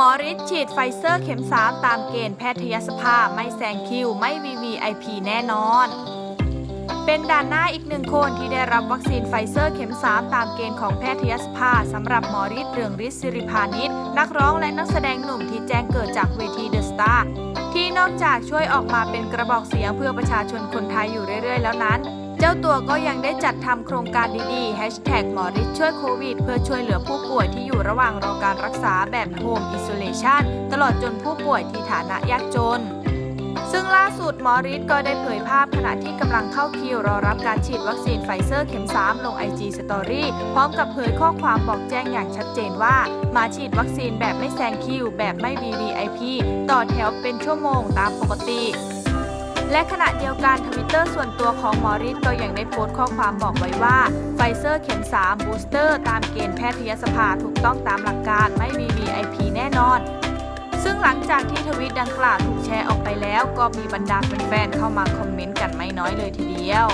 มอริสฉีดไฟเซอร์เข็ม 3 ตามเกณฑ์แพทยสภาไม่แซงคิว ไม่ VVIP แน่นอน เป็นด่านหน้าอีกหนึ่งคนที่ได้รับวัคซีนไฟเซอร์เข็ม 3 ตามเกณฑ์ของแพทยสภาสำหรับหมอริสเรืองฤทธิ์สิริพานิชนักร้องและนักแสดงหนุ่มที่แจ้งเกิดจากเวทีเดอะสตาร์ที่นอกจากช่วยออกมาเป็นกระบอกเสียงเพื่อประชาชนคนไทยอยู่เรื่อยๆ แล้วนั้น เจ้าตัวก็ยังได้จัดทำโครงการดีๆ Hashtag หมอริสช่วยโควิด เพื่อช่วยเหลือผู้ป่วยที่อยู่ระหว่างรอการรักษาแบบ Home Isolation ตลอดจนผู้ป่วยที่ฐานะยากจน ซึ่งล่าสุดหมอริสก็ได้เผยภาพขณะที่กำลังเข้าคิวรอรับการฉีดวัคซีนไฟเซอร์เข็ม 3 ลง IG Story พร้อมกับเผยข้อความบอกแจ้งอย่างชัดเจนว่า มาฉีดวัคซีนแบบไม่แซงคิว แบบไม่ VVIP ต่อแถวเป็นชั่วโมงตามปกติ และขณะเดียวกันทวิตเตอร์ส่วนตัวของหมอริสก็ยังได้โพสต์ข้อความบอกไว้ว่าไฟเซอร์เข็ม 3 บูสเตอร์ตามเกณฑ์แพทยสภาถูกต้องตามหลักการไม่มี VIP แน่นอน ซึ่งหลังจากที่ทวิตดังกล่าวถูกแชร์ออกไปแล้ว ก็มีบรรดาแฟนๆเข้ามาคอมเมนต์กันไม่น้อยเลยทีเดียว